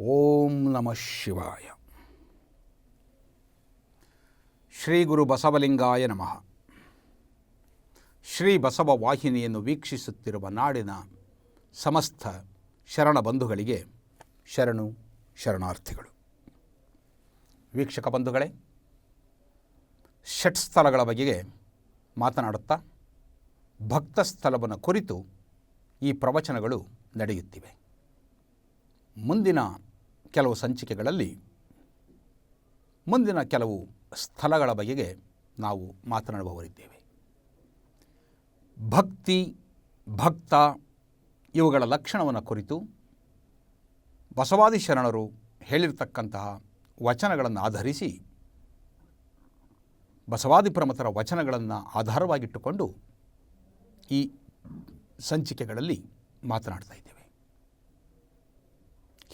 ಓಂ ನಮಃ ಶಿವಾಯ. ಶ್ರೀ ಗುರು ಬಸವಲಿಂಗಾಯ ನಮಃ. ಶ್ರೀ ಬಸವ ವಾಹಿನಿಯನ್ನು ವೀಕ್ಷಿಸುತ್ತಿರುವ ನಾಡಿನ ಸಮಸ್ತ ಶರಣ ಬಂಧುಗಳಿಗೆ ಶರಣು ಶರಣಾರ್ಥಿಗಳು. ವೀಕ್ಷಕ ಬಂಧುಗಳೇ, ಷಟ್ ಸ್ಥಳಗಳ ಬಗೆಗೆ ಮಾತನಾಡುತ್ತಾ ಭಕ್ತ ಸ್ಥಳವನ್ನು ಕುರಿತು ಈ ಪ್ರವಚನಗಳು ನಡೆಯುತ್ತಿವೆ. ಮುಂದಿನ ಕೆಲವು ಸಂಚಿಕೆಗಳಲ್ಲಿ. ಮುಂದಿನ ಕೆಲವು ಸ್ಥಳಗಳ ಬಗೆಗೆ ನಾವು ಮಾತನಾಡುವವರಿದ್ದೇವೆ ಭಕ್ತಿ, ಭಕ್ತ ಇವುಗಳ ಲಕ್ಷಣವನ್ನು ಕುರಿತು ಬಸವಾದಿ ಶರಣರು ಹೇಳಿರ್ತಕ್ಕಂತಹ ವಚನಗಳನ್ನು ಆಧರಿಸಿ ಬಸವಾದಿ ಪ್ರಮತರ ವಚನಗಳನ್ನು ಆಧಾರವಾಗಿಟ್ಟುಕೊಂಡು ಈ ಸಂಚಿಕೆಗಳಲ್ಲಿ ಮಾತನಾಡ್ತಾ ಇದ್ದೇವೆ.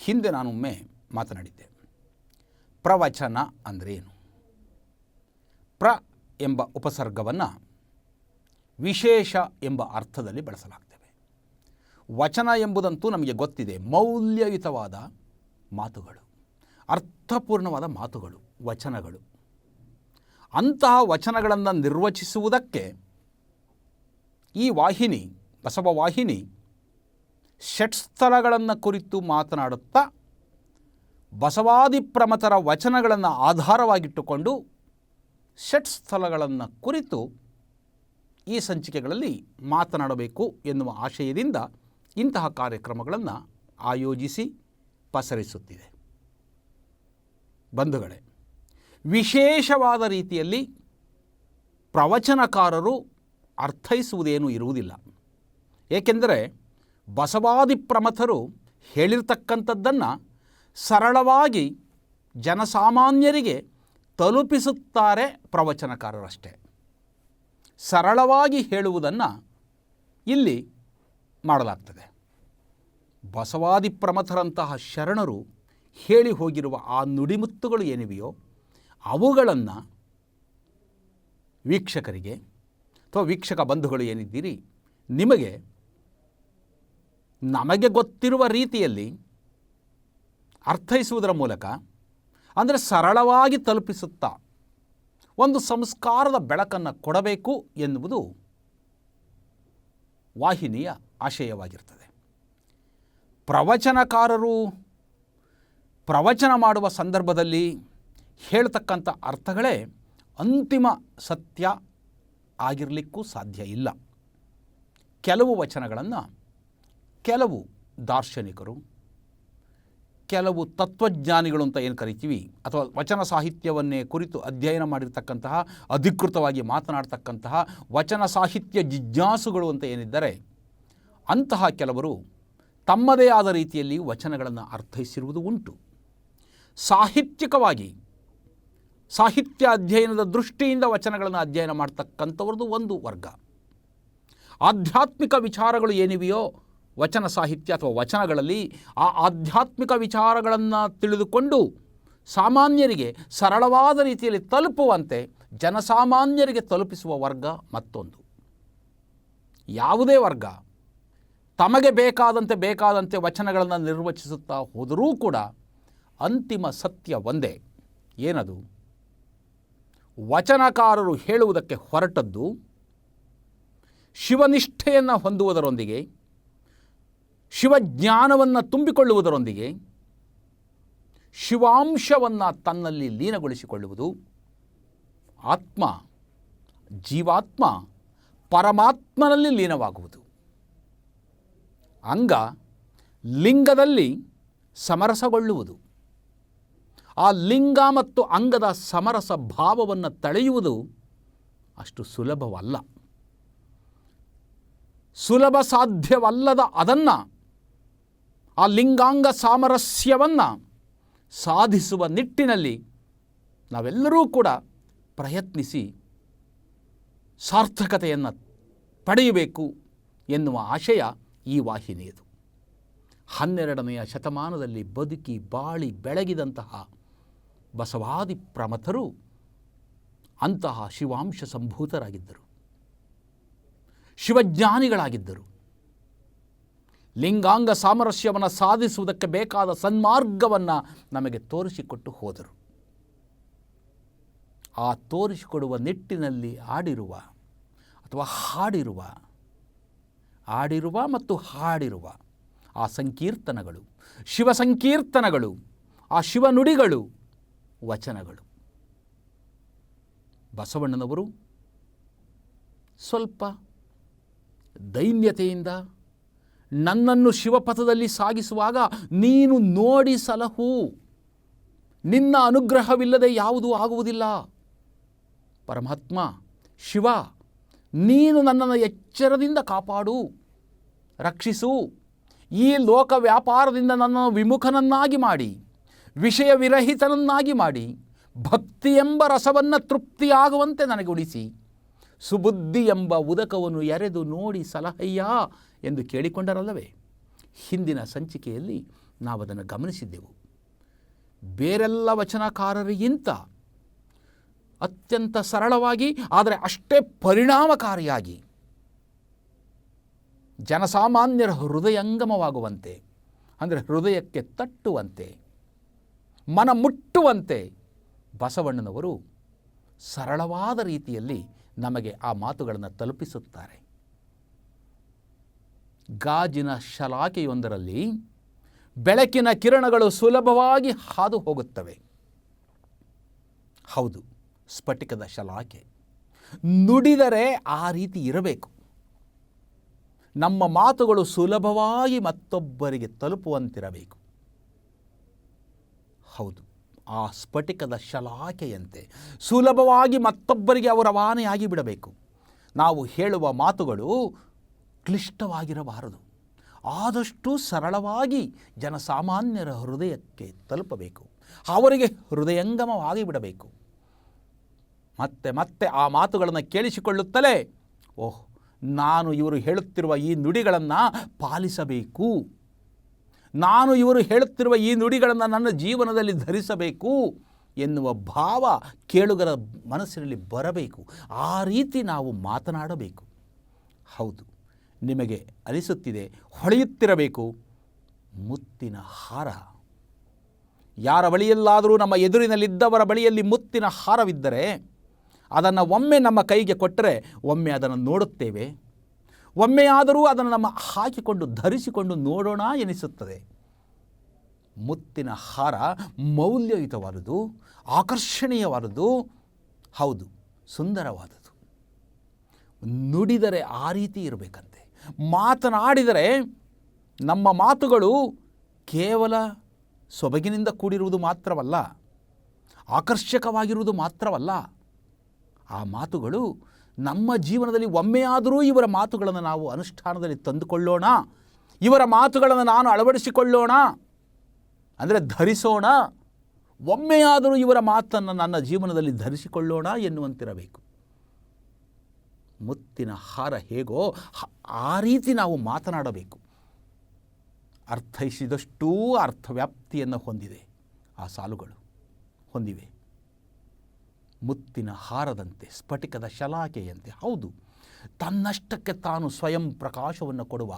ಹಿಂದೆ ನಾನೊಮ್ಮೆ ಮಾತನಾಡಿದ್ದೆ. ಪ್ರವಚನ ಅಂದರೆ ಏನು ಪ್ರ ಎಂಬ ಉಪಸರ್ಗವನ್ನು ವಿಶೇಷ ಎಂಬ ಅರ್ಥದಲ್ಲಿ ಬಳಸಲಾಗ್ತೇವೆ. ವಚನ ಎಂಬುದಂತೂ ನಮಗೆ ಗೊತ್ತಿದೆ. ಮೌಲ್ಯಯುತವಾದ ಮಾತುಗಳು, ಅರ್ಥಪೂರ್ಣವಾದ ಮಾತುಗಳು, ವಚನಗಳು. ಅಂತಹ ವಚನಗಳನ್ನು ನಿರ್ವಚಿಸುವುದಕ್ಕೆ ಈ ವಾಹಿನಿ, ಬಸವ ವಾಹಿನಿ ಷಟ್ಸ್ಥಳಗಳನ್ನು ಕುರಿತು ಮಾತನಾಡುತ್ತಾ ಬಸವಾದಿ ಪ್ರಮತರ ವಚನಗಳನ್ನು ಆಧಾರವಾಗಿಟ್ಟುಕೊಂಡು ಷಟ್ಸ್ಥಳಗಳನ್ನು ಕುರಿತು ಈ ಸಂಚಿಕೆಗಳಲ್ಲಿ ಮಾತನಾಡಬೇಕು ಎನ್ನುವ ಆಶಯದಿಂದ ಇಂತಹ ಕಾರ್ಯಕ್ರಮಗಳನ್ನು ಆಯೋಜಿಸಿ ಪಸರಿಸುತ್ತಿದೆ. ಬಂಧುಗಳೇ, ವಿಶೇಷವಾದ ರೀತಿಯಲ್ಲಿ ಪ್ರವಚನಕಾರರು ಅರ್ಥೈಸುವುದೇನೂ ಇರುವುದಿಲ್ಲ. ಏಕೆಂದರೆ ಬಸವಾದಿ ಪ್ರಮಥರು ಹೇಳಿರ್ತಕ್ಕಂಥದ್ದನ್ನು ಸರಳವಾಗಿ ಜನಸಾಮಾನ್ಯರಿಗೆ ತಲುಪಿಸುತ್ತಾರೆ ಪ್ರವಚನಕಾರರಷ್ಟೇ. ಸರಳವಾಗಿ ಹೇಳುವುದನ್ನು ಇಲ್ಲಿ ಮಾಡಲಾಗ್ತದೆ. ಬಸವಾದಿ ಪ್ರಮಥರಂತಹ ಶರಣರು ಹೇಳಿ ಹೋಗಿರುವ ಆ ನುಡಿಮುತ್ತುಗಳು ಏನಿವೆಯೋ ಅವುಗಳನ್ನು ವೀಕ್ಷಕರಿಗೆ ಅಥವಾ ವೀಕ್ಷಕ ಬಂಧುಗಳು ಏನಿದ್ದೀರಿ, ನಿಮಗೆ ನಮಗೆ ಗೊತ್ತಿರುವ ರೀತಿಯಲ್ಲಿ ಅರ್ಥೈಸುವುದರ ಮೂಲಕ, ಅಂದರೆ ಸರಳವಾಗಿ ತಲುಪಿಸುತ್ತಾ ಒಂದು ಸಂಸ್ಕಾರದ ಬೆಳಕನ್ನು ಕೊಡಬೇಕು ಎನ್ನುವುದು ವಾಹಿನಿಯ ಆಶಯವಾಗಿರ್ತದೆ. ಪ್ರವಚನಕಾರರು ಪ್ರವಚನ ಮಾಡುವ ಸಂದರ್ಭದಲ್ಲಿ ಹೇಳ್ತಕ್ಕಂಥ ಅರ್ಥಗಳೇ ಅಂತಿಮ ಸತ್ಯ ಆಗಿರಲಿಕ್ಕೂ ಸಾಧ್ಯ ಇಲ್ಲ. ಕೆಲವು ವಚನಗಳನ್ನು ಕೆಲವು ದಾರ್ಶನಿಕರು, ಕೆಲವು ತತ್ವಜ್ಞಾನಿಗಳು ಅಂತ ಏನು ಕರಿತೀವಿ, ಅಥವಾ ವಚನ ಸಾಹಿತ್ಯವನ್ನೇ ಕುರಿತು ಅಧ್ಯಯನ ಮಾಡಿರ್ತಕ್ಕಂತಹ, ಅಧಿಕೃತವಾಗಿ ಮಾತನಾಡ್ತಕ್ಕಂತಹ ವಚನ ಸಾಹಿತ್ಯ ಜಿಜ್ಞಾಸುಗಳು ಅಂತ ಏನಿದ್ದಾರೆ, ಅಂತಹ ಕೆಲವರು ತಮ್ಮದೇ ಆದ ರೀತಿಯಲ್ಲಿ ವಚನಗಳನ್ನು ಅರ್ಥೈಸಿರುವುದು ಉಂಟು. ಸಾಹಿತ್ಯಿಕವಾಗಿ, ಸಾಹಿತ್ಯ ಅಧ್ಯಯನದ ದೃಷ್ಟಿಯಿಂದ ವಚನಗಳನ್ನು ಅಧ್ಯಯನ ಮಾಡ್ತಕ್ಕಂಥವ್ರದ್ದು ಒಂದು ವರ್ಗ. ಆಧ್ಯಾತ್ಮಿಕ ವಿಚಾರಗಳು ಏನಿವೆಯೋ ವಚನ ಸಾಹಿತ್ಯ ಅಥವಾ ವಚನಗಳಲ್ಲಿ ಆ ಆಧ್ಯಾತ್ಮಿಕ ವಿಚಾರಗಳನ್ನು ತಿಳಿದುಕೊಂಡು ಸಾಮಾನ್ಯರಿಗೆ ಸರಳವಾದ ರೀತಿಯಲ್ಲಿ ತಲುಪುವಂತೆ ಜನಸಾಮಾನ್ಯರಿಗೆ ತಲುಪಿಸುವ ವರ್ಗ ಮತ್ತೊಂದು. ಯಾವುದೇ ವರ್ಗ ತಮಗೆ ಬೇಕಾದಂತೆ ಬೇಕಾದಂತೆ ವಚನಗಳನ್ನು ನಿರ್ವಚಿಸುತ್ತಾ ಹೋದರೂ ಕೂಡ ಅಂತಿಮ ಸತ್ಯ ಒಂದೇ. ಏನದು? ವಚನಕಾರರು ಹೇಳುವುದಕ್ಕೆ ಹೊರಟದ್ದು ಶಿವನಿಷ್ಠೆಯನ್ನು ಹೊಂದುವುದರೊಂದಿಗೆ ಶಿವಜ್ಞಾನವನ್ನು ತುಂಬಿಕೊಳ್ಳುವುದರೊಂದಿಗೆ ಶಿವಾಂಶವನ್ನು ತನ್ನಲ್ಲಿ ಲೀನಗೊಳಿಸಿಕೊಳ್ಳುವುದು. ಆತ್ಮ, ಜೀವಾತ್ಮ ಪರಮಾತ್ಮನಲ್ಲಿ ಲೀನವಾಗುವುದು. ಅಂಗ ಲಿಂಗದಲ್ಲಿ ಸಮರಸಗೊಳ್ಳುವುದು. ಆ ಲಿಂಗ ಮತ್ತು ಅಂಗದ ಸಮರಸ ಭಾವವನ್ನು ತಳೆಯುವುದು ಅಷ್ಟು ಸುಲಭವಲ್ಲ. ಸುಲಭ ಸಾಧ್ಯವಲ್ಲದ ಅದನ್ನು ಆ ಲಿಂಗಾಂಗ ಸಾಮರಸ್ಯವನ್ನು ಸಾಧಿಸುವ ನಿಟ್ಟಿನಲ್ಲಿ ನಾವೆಲ್ಲರೂ ಕೂಡ ಪ್ರಯತ್ನಿಸಿ ಸಾರ್ಥಕತೆಯನ್ನು ಪಡೆಯಬೇಕು ಎನ್ನುವ ಆಶಯ ಈ ವಾಹಿನಿಯದು. ಹನ್ನೆರಡನೆಯ ಶತಮಾನದಲ್ಲಿ ಬದುಕಿ ಬಾಳಿ ಬೆಳಗಿದಂತಹ ಬಸವಾದಿ ಪ್ರಮಥರು ಅಂತಹ ಶಿವಾಂಶ ಸಂಭೂತರಾಗಿದ್ದರು. ಶಿವಜ್ಞಾನಿಗಳಾಗಿದ್ದರು. ಲಿಂಗಾಂಗ ಸಾಮರಸ್ಯವನ್ನು ಸಾಧಿಸುವುದಕ್ಕೆ ಬೇಕಾದ ಸನ್ಮಾರ್ಗವನ್ನು ನಮಗೆ ತೋರಿಸಿಕೊಟ್ಟು ಹೋದರು. ಆ ತೋರಿಸಿಕೊಡುವ ನಿಟ್ಟಿನಲ್ಲಿ ಆಡಿರುವ ಅಥವಾ ಹಾಡಿರುವ, ಆಡಿರುವ ಮತ್ತು ಹಾಡಿರುವ ಆ ಸಂಕೀರ್ತನಗಳು, ಶಿವ ಸಂಕೀರ್ತನಗಳು, ಆ ಶಿವನುಡಿಗಳು ವಚನಗಳು. ಬಸವಣ್ಣನವರು ಸ್ವಲ್ಪ ದೈನ್ಯತೆಯಿಂದ ನನ್ನನ್ನು ಶಿವಪಥದಲ್ಲಿ ಸಾಗಿಸುವಾಗ ನೀನು ನೋಡಿ ಸಲಹು. ನಿನ್ನ ಅನುಗ್ರಹವಿಲ್ಲದೆ ಯಾವುದೂ ಆಗುವುದಿಲ್ಲ. ಪರಮಾತ್ಮ, ಶಿವ, ನೀನು ನನ್ನನ್ನು ಎಚ್ಚರದಿಂದ ಕಾಪಾಡು, ರಕ್ಷಿಸು. ಈ ಲೋಕ ವ್ಯಾಪಾರದಿಂದ ನನ್ನನ್ನು ವಿಮುಖನನ್ನಾಗಿ ಮಾಡಿ ವಿಷಯ ವಿರಹಿತನನ್ನಾಗಿ ಮಾಡಿ, ಭಕ್ತಿ ಎಂಬ ರಸವನ್ನು ತೃಪ್ತಿಯಾಗುವಂತೆ ನನಗೆ ಉಳಿಸಿ. ಸುಬುದ್ಧಿ ಎಂಬ ಉದಕವನ್ನು ಎರೆದು ನೋಡಿ ಸಲಹಯ್ಯ ಎಂದು ಕೇಳಿಕೊಂಡರಲ್ಲವೇ? ಹಿಂದಿನ ಸಂಚಿಕೆಯಲ್ಲಿ ನಾವು ಅದನ್ನು ಗಮನಿಸಿದ್ದೆವು. ಬೇರೆಲ್ಲ ವಚನಕಾರರಿಗಿಂತ ಅತ್ಯಂತ ಸರಳವಾಗಿ, ಆದರೆ ಅಷ್ಟೇ ಪರಿಣಾಮಕಾರಿಯಾಗಿ ಜನಸಾಮಾನ್ಯರ ಹೃದಯಂಗಮವಾಗುವಂತೆ, ಅಂದರೆ ಹೃದಯಕ್ಕೆ ತಟ್ಟುವಂತೆ, ಮನ ಮುಟ್ಟುವಂತೆ ಬಸವಣ್ಣನವರು ಸರಳವಾದ ರೀತಿಯಲ್ಲಿ ನಮಗೆ ಆ ಮಾತುಗಳನ್ನು ತಲುಪಿಸುತ್ತಾರೆ. ಗಾಜಿನ ಶಲಾಕೆಯೊಂದರಲ್ಲಿ ಬೆಳಕಿನ ಕಿರಣಗಳು ಸುಲಭವಾಗಿ ಹಾದು ಹೋಗುತ್ತವೆ. ಹೌದು, ಸ್ಫಟಿಕದ ಶಲಾಕೆ. ನುಡಿದರೆ ಆ ರೀತಿ ಇರಬೇಕು. ನಮ್ಮ ಮಾತುಗಳು ಸುಲಭವಾಗಿ ಮತ್ತೊಬ್ಬರಿಗೆ ತಲುಪುವಂತಿರಬೇಕು. ಹೌದು ಆ ಸ್ಫಟಿಕದ ಶಲಾಕೆಯಂತೆ ಸುಲಭವಾಗಿ ಮತ್ತೊಬ್ಬರಿಗೆ ಅವರ ವಾನೆಯಾಗಿ ಬಿಡಬೇಕು. ನಾವು ಹೇಳುವ ಮಾತುಗಳು ಕ್ಲಿಷ್ಟವಾಗಿರಬಾರದು. ಆದಷ್ಟು ಸರಳವಾಗಿ ಜನಸಾಮಾನ್ಯರ ಹೃದಯಕ್ಕೆ ತಲುಪಬೇಕು. ಅವರಿಗೆ ಹೃದಯಂಗಮವಾಗಿ ಬಿಡಬೇಕು. ಮತ್ತೆ ಮತ್ತೆ ಆ ಮಾತುಗಳನ್ನು ಕೇಳಿಸಿಕೊಳ್ಳುತ್ತಲೇ, ಓಹ್, ನಾನು ಇವರು ಹೇಳುತ್ತಿರುವ ಈ ನುಡಿಗಳನ್ನು ಪಾಲಿಸಬೇಕು. ನಾನು ಇವರು ಹೇಳುತ್ತಿರುವ ಈ ನುಡಿಗಳನ್ನು ನನ್ನ ಜೀವನದಲ್ಲಿ ಧರಿಸಬೇಕು ಎನ್ನುವ ಭಾವ ಕೇಳುಗರ ಮನಸ್ಸಿನಲ್ಲಿ ಬರಬೇಕು. ಆ ರೀತಿ ನಾವು ಮಾತನಾಡಬೇಕು. ಹೌದು, ನಿಮಗೆ ಅನಿಸುತ್ತಿದೆ, ಹೊಳೆಯುತ್ತಿರಬೇಕು. ಮುತ್ತಿನ ಹಾರ. ಯಾರ ಬಳಿಯಲ್ಲಾದರೂ ನಮ್ಮ ಎದುರಿನಲ್ಲಿದ್ದವರ ಬಳಿಯಲ್ಲಿ ಮುತ್ತಿನ ಹಾರವಿದ್ದರೆ ಅದನ್ನು ಒಮ್ಮೆ ನಮ್ಮ ಕೈಗೆ ಕೊಟ್ಟರೆ ಒಮ್ಮೆ ಅದನ್ನು ನೋಡುತ್ತೇವೆ. ಒಮ್ಮೆಯಾದರೂ ಅದನ್ನು ನಮ್ಮ ಹಾಕಿಕೊಂಡು ಧರಿಸಿಕೊಂಡು ನೋಡೋಣ ಎನಿಸುತ್ತದೆ. ಮುತ್ತಿನ ಹಾರ ಮೌಲ್ಯಯುತವಾದುದು, ಆಕರ್ಷಣೀಯವಾದುದು, ಹೌದು ಸುಂದರವಾದದ್ದು ನುಡಿದರೆ ಆ ರೀತಿ ಇರಬೇಕಂತೆ. ಮಾತನಾಡಿದರೆ ನಮ್ಮ ಮಾತುಗಳು ಕೇವಲ ಸೊಬಗಿನಿಂದ ಕೂಡಿರುವುದು ಮಾತ್ರವಲ್ಲ, ಆಕರ್ಷಕವಾಗಿರುವುದು ಮಾತ್ರವಲ್ಲ, ಆ ಮಾತುಗಳು ನಮ್ಮ ಜೀವನದಲ್ಲಿ ಒಮ್ಮೆಯಾದರೂ ಇವರ ಮಾತುಗಳನ್ನು ನಾವು ಅನುಷ್ಠಾನದಲ್ಲಿ ತಂದುಕೊಳ್ಳೋಣ. ಇವರ ಮಾತುಗಳನ್ನು ನಾನು ಅಳವಡಿಸಿಕೊಳ್ಳೋಣ. ಅಂದರೆ ಧರಿಸೋಣ. ಒಮ್ಮೆಯಾದರೂ ಇವರ ಮಾತನ್ನು ನನ್ನ ಜೀವನದಲ್ಲಿ ಧರಿಸಿಕೊಳ್ಳೋಣ ಎನ್ನುವಂತಿರಬೇಕು. ಮುತ್ತಿನ ಹಾರ ಹೇಗೋ ಆ ರೀತಿ ನಾವು ಮಾತನಾಡಬೇಕು. ಅರ್ಥೈಸಿದಷ್ಟೂ ಅರ್ಥವ್ಯಾಪ್ತಿಯನ್ನು ಹೊಂದಿದೆ. ಆ ಸಾಲುಗಳು ಹೊಂದಿವೆ. ಮುತ್ತಿನ ಹಾರದಂತೆ, ಸ್ಫಟಿಕದ ಶಲಾಕೆಯಂತೆ. ಹೌದು, ತನ್ನಷ್ಟಕ್ಕೆ ತಾನು ಸ್ವಯಂ ಪ್ರಕಾಶವನ್ನು ಕೊಡುವ,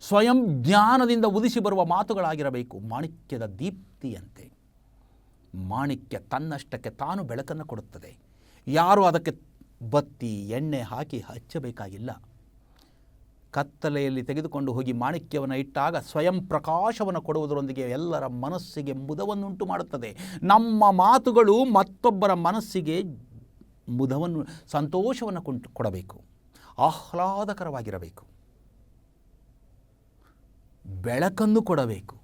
ಸ್ವಯಂ ಜ್ಞಾನದಿಂದ ಉದಿಸಿ ಬರುವ ಮಾತುಗಳಾಗಿರಬೇಕು. ಮಾಣಿಕ್ಯದ ದೀಪ್ತಿಯಂತೆ. ಮಾಣಿಕ್ಯ ತನ್ನಷ್ಟಕ್ಕೆ ತಾನು ಬೆಳಕನ್ನು ಕೊಡುತ್ತದೆ. ಯಾರು ಅದಕ್ಕೆ ಬತ್ತಿ, ಎಣ್ಣೆ ಹಾಕಿ ಹಚ್ಚಬೇಕಾಗಿಲ್ಲ. ಕತ್ತಲೆಯಲ್ಲಿ ತೆಗೆದುಕೊಂಡು ಹೋಗಿ ಮಾಣಿಕ್ಯವನ್ನು ಇಟ್ಟಾಗ ಸ್ವಯಂ ಪ್ರಕಾಶವನ್ನು ಕೊಡುವುದರೊಂದಿಗೆ ಎಲ್ಲರ ಮನಸ್ಸಿಗೆ ಮುದವನ್ನುಂಟು ಮಾಡುತ್ತದೆ. ನಮ್ಮ ಮಾತುಗಳು ಮತ್ತೊಬ್ಬರ ಮನಸ್ಸಿಗೆ ಮುದವನ್ನು, ಸಂತೋಷವನ್ನು ಕೊಂಟು ಕೊಡಬೇಕು. ಆಹ್ಲಾದಕರವಾಗಿರಬೇಕು. ಬೆಳಕನ್ನು ಕೊಡಬೇಕು.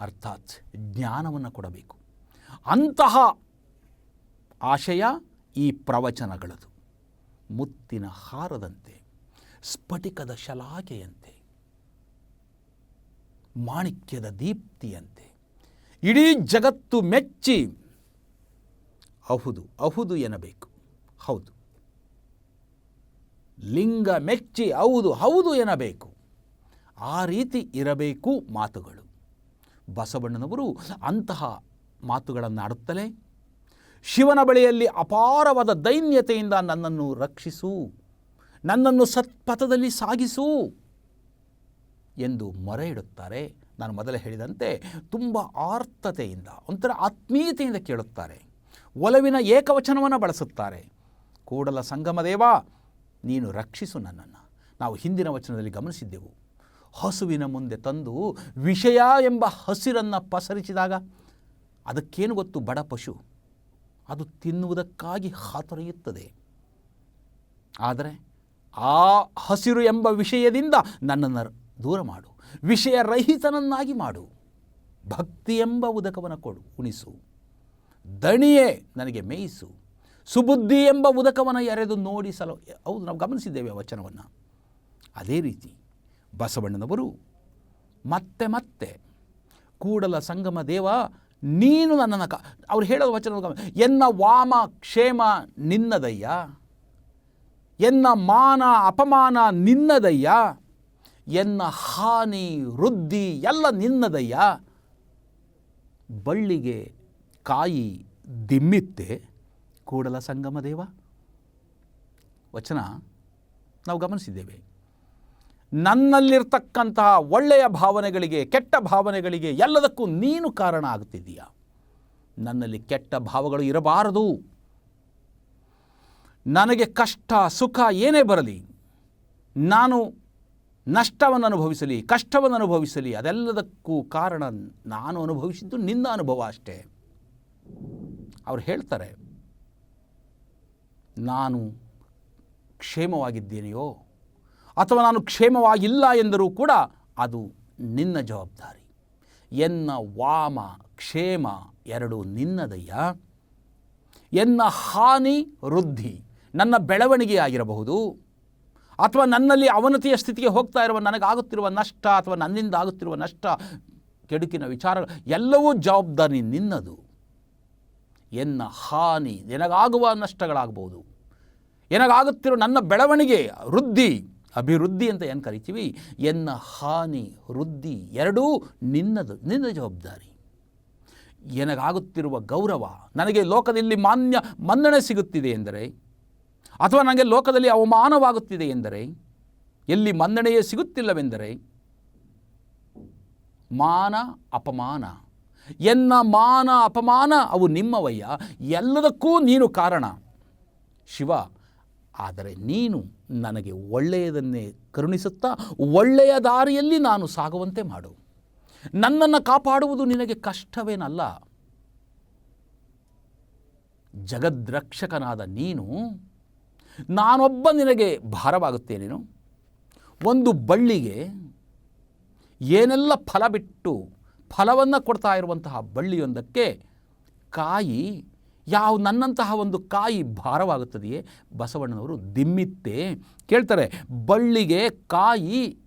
ಅರ್ಥಾತ್ ಜ್ಞಾನವನ್ನು ಕೊಡಬೇಕು. ಅಂತಹ ಆಶಯ ಈ ಪ್ರವಚನಗಳದು. ಮುತ್ತಿನ ಹಾರದಂತೆ. ಸ್ಫಟಿಕದ ಶಲಾಕೆಯಂತೆ ಮಾಣಿಕ್ಯದ ದೀಪ್ತಿಯಂತೆ, ಇಡೀ ಜಗತ್ತು ಮೆಚ್ಚಿ, ಅಹುದು ಅಹುದು ಎನ್ನಬೇಕು. ಹೌದು. ಲಿಂಗ ಮೆಚ್ಚಿ ಹೌದು ಹೌದು ಎನ್ನಬೇಕು. ಆ ರೀತಿ ಇರಬೇಕು ಮಾತುಗಳು. ಬಸವಣ್ಣನವರು ಅಂತಹ ಮಾತುಗಳನ್ನು ಆಡುತ್ತಲೇ ಶಿವನ ಬಳಿಯಲ್ಲಿ ಅಪಾರವಾದ ದೈನ್ಯತೆಯಿಂದ ನನ್ನನ್ನು ರಕ್ಷಿಸು. ನನ್ನನ್ನು ಸತ್ಪಥದಲ್ಲಿ ಸಾಗಿಸು ಎಂದು ಮೊರೆ ಇಡುತ್ತಾರೆ ನಾನು ಮೊದಲೇ ಹೇಳಿದಂತೆ ತುಂಬ ಆರ್ತತೆಯಿಂದ, ಒಂಥರ ಆತ್ಮೀಯತೆಯಿಂದ ಕೇಳುತ್ತಾರೆ. ಒಲವಿನ ಏಕವಚನವನ್ನು ಬಳಸುತ್ತಾರೆ. ಕೂಡಲ ಸಂಗಮ ದೇವ, ನೀನು ರಕ್ಷಿಸು ನನ್ನನ್ನು. ನಾವು ಹಿಂದಿನ ವಚನದಲ್ಲಿ ಗಮನಿಸಿದ್ದೆವು. ಹಸುವಿನ ಮುಂದೆ ತಂದು ವಿಷಯ ಎಂಬ ಹಸಿರನ್ನು ಪಸರಿಸಿದಾಗ ಅದಕ್ಕೇನು ಗೊತ್ತು? ಬಡ ಪಶು. ಅದು ತಿನ್ನುವುದಕ್ಕಾಗಿ ಹಾತೊರೆಯುತ್ತದೆ. ಆದರೆ ಆ ಹಸಿರು ಎಂಬ ವಿಷಯದಿಂದ ನನ್ನನ್ನು ದೂರ ಮಾಡು. ವಿಷಯ ರಹಿತನನ್ನಾಗಿ ಮಾಡು. ಭಕ್ತಿ ಎಂಬ ಉದಕವನ್ನು ಕೊಡು, ಉಣಿಸು. ದಣಿಯೇ ನನಗೆ ಮೇಯಿಸು. ಸುಬುದ್ಧಿ ಎಂಬ ಉದಕವನ್ನು ಎರೆದು ನೋಡಿಸಲು ಹೌದು, ನಾವು ಗಮನಿಸಿದ್ದೇವೆ ಆ ವಚನವನ್ನು. ಅದೇ ರೀತಿ ಬಸವಣ್ಣನವರು, ಮತ್ತೆ ಮತ್ತೆ, ಕೂಡಲ ಸಂಗಮ ದೇವ, ನೀನು ನನ್ನನ್ನು ಕ, ಅವ್ರು ಹೇಳೋದು ವಚನ ಎನ್ನ ವಾಮ ಕ್ಷೇಮ ನಿನ್ನದಯ್ಯ? ಎನ್ನ ಮಾನ ಅಪಮಾನ ನಿನ್ನದಯ್ಯ, ಎನ್ನ ಹಾನಿ ವೃದ್ಧಿ ಎಲ್ಲ ನಿನ್ನದಯ್ಯ, ಬಳ್ಳಿಗೆ ಕಾಯಿ ದಿಮ್ಮಿತ್ತೆ, ಕೂಡಲ ಸಂಗಮ ದೇವ. ವಚನ ನಾವು ಗಮನಿಸಿದ್ದೇವೆ. ನನ್ನಲ್ಲಿರ್ತಕ್ಕಂತಹ ಒಳ್ಳೆಯ ಭಾವನೆಗಳಿಗೆ, ಕೆಟ್ಟ ಭಾವನೆಗಳಿಗೆ ಎಲ್ಲದಕ್ಕೂ ನೀನು ಕಾರಣ ಆಗ್ತಿದ್ದೀಯ. ನನ್ನಲ್ಲಿ ಕೆಟ್ಟ ಭಾವಗಳು ಇರಬಾರದು. ನನಗೆ ಕಷ್ಟ, ಸುಖ ಏನೇ ಬರಲಿ, ನಾನು ನಷ್ಟವನ್ನು ಅನುಭವಿಸಲಿ, ಕಷ್ಟವನ್ನು ಅನುಭವಿಸಲಿ, ಅದೆಲ್ಲದಕ್ಕೂ ಕಾರಣ ನಾನು ಅನುಭವಿಸಿದ್ದು ನಿನ್ನ ಅನುಭವ ಅಷ್ಟೇ. ಅವ್ರು ಹೇಳ್ತಾರೆ, ನಾನು ಕ್ಷೇಮವಾಗಿದ್ದೇನೆಯೋ, ಅಥವಾ ನಾನು ಕ್ಷೇಮವಾಗಿಲ್ಲ ಎಂದರೂ ಕೂಡ ಅದು ನಿನ್ನ ಜವಾಬ್ದಾರಿ. ಎನ್ನ ವಾಮ, ಕ್ಷೇಮ ಎರಡು ನಿನ್ನದಯ್ಯ, ಎನ್ನ ಹಾನಿ, ವೃದ್ಧಿ ನನ್ನ ಬೆಳವಣಿಗೆ ಆಗಿರಬಹುದು ಅಥವಾ ನನ್ನಲ್ಲಿ ಅವನತಿಯ ಸ್ಥಿತಿಗೆ ಹೋಗ್ತಾ ಇರುವ ನನಗಾಗುತ್ತಿರುವ ನಷ್ಟ ಅಥವಾ ನನ್ನಿಂದ ಆಗುತ್ತಿರುವ ನಷ್ಟ, ಕೆಡುಕಿನ ವಿಚಾರ, ಎಲ್ಲವೂ ಜವಾಬ್ದಾರಿ ನಿನ್ನದು. ಎನ್ನ ಹಾನಿ, ನಿನಗಾಗುವ ನಷ್ಟಗಳಾಗಬಹುದು. ಏನಾಗುತ್ತಿರುವ ನನ್ನ ಬೆಳವಣಿಗೆ, ವೃದ್ಧಿ, ಅಭಿವೃದ್ಧಿ ಅಂತ ಏನು ಕರಿತೀವಿ? ಎನ್ನ ಹಾನಿ, ವೃದ್ಧಿ ಎರಡೂ ನಿನ್ನದು, ನಿನ್ನ ಜವಾಬ್ದಾರಿ. ನನಗಾಗುತ್ತಿರುವ ಗೌರವ, ನನಗೆ ಲೋಕದಲ್ಲಿ ಮಾನ್ಯ ಮನ್ನಣೆ ಸಿಗುತ್ತಿದೆ ಎಂದರೆ ಅಥವಾ ನನಗೆ ಲೋಕದಲ್ಲಿ ಅವಮಾನವಾಗುತ್ತಿದೆ ಎಂದರೆ, ಎಲ್ಲಿ ಮನ್ನಣೆಯೇ ಸಿಗುತ್ತಿಲ್ಲವೆಂದರೆ, ಮಾನ ಅಪಮಾನ. ಎನ್ನ ಮಾನ ಅಪಮಾನ? ಅವು ನಿಮ್ಮವಯ್ಯ. ಎಲ್ಲದಕ್ಕೂ ನೀನು ಕಾರಣ. ಶಿವ, ಆದರೆ ನೀನು ನನಗೆ ಒಳ್ಳೆಯದನ್ನೇ ಕರುಣಿಸುತ್ತಾ, ಒಳ್ಳೆಯ ದಾರಿಯಲ್ಲಿ ನಾನು ಸಾಗುವಂತೆ ಮಾಡು. ನನ್ನನ್ನು ಕಾಪಾಡುವುದು ನಿನಗೆ ಕಷ್ಟವೇನಲ್ಲ? ಜಗದ್ರಕ್ಷಕನಾದ ನೀನು ನಾನೊಬ್ಬ ನಿನಗೆ ಭಾರವಾಗುತ್ತೇನೇನು? ಒಂದು ಬಳ್ಳಿಗೆ ಏನೆಲ್ಲ ಫಲ ಬಿಟ್ಟು ಫಲವನ್ನು ಕೊಡ್ತಾ ಇರುವಂತಹ ಬಳ್ಳಿಯೊಂದಕ್ಕೆ ಕಾಯಿ, ಯಾವ ನನ್ನಂತಹ ಒಂದು ಕಾಯಿ ಭಾರವಾಗುತ್ತದೆಯೇ? ಬಸವಣ್ಣನವರು ದಿಮ್ಮಿತ್ತೆ. ಕೇಳ್ತಾರೆ, ಬಳ್ಳಿಗೆ ಕಾಯಿ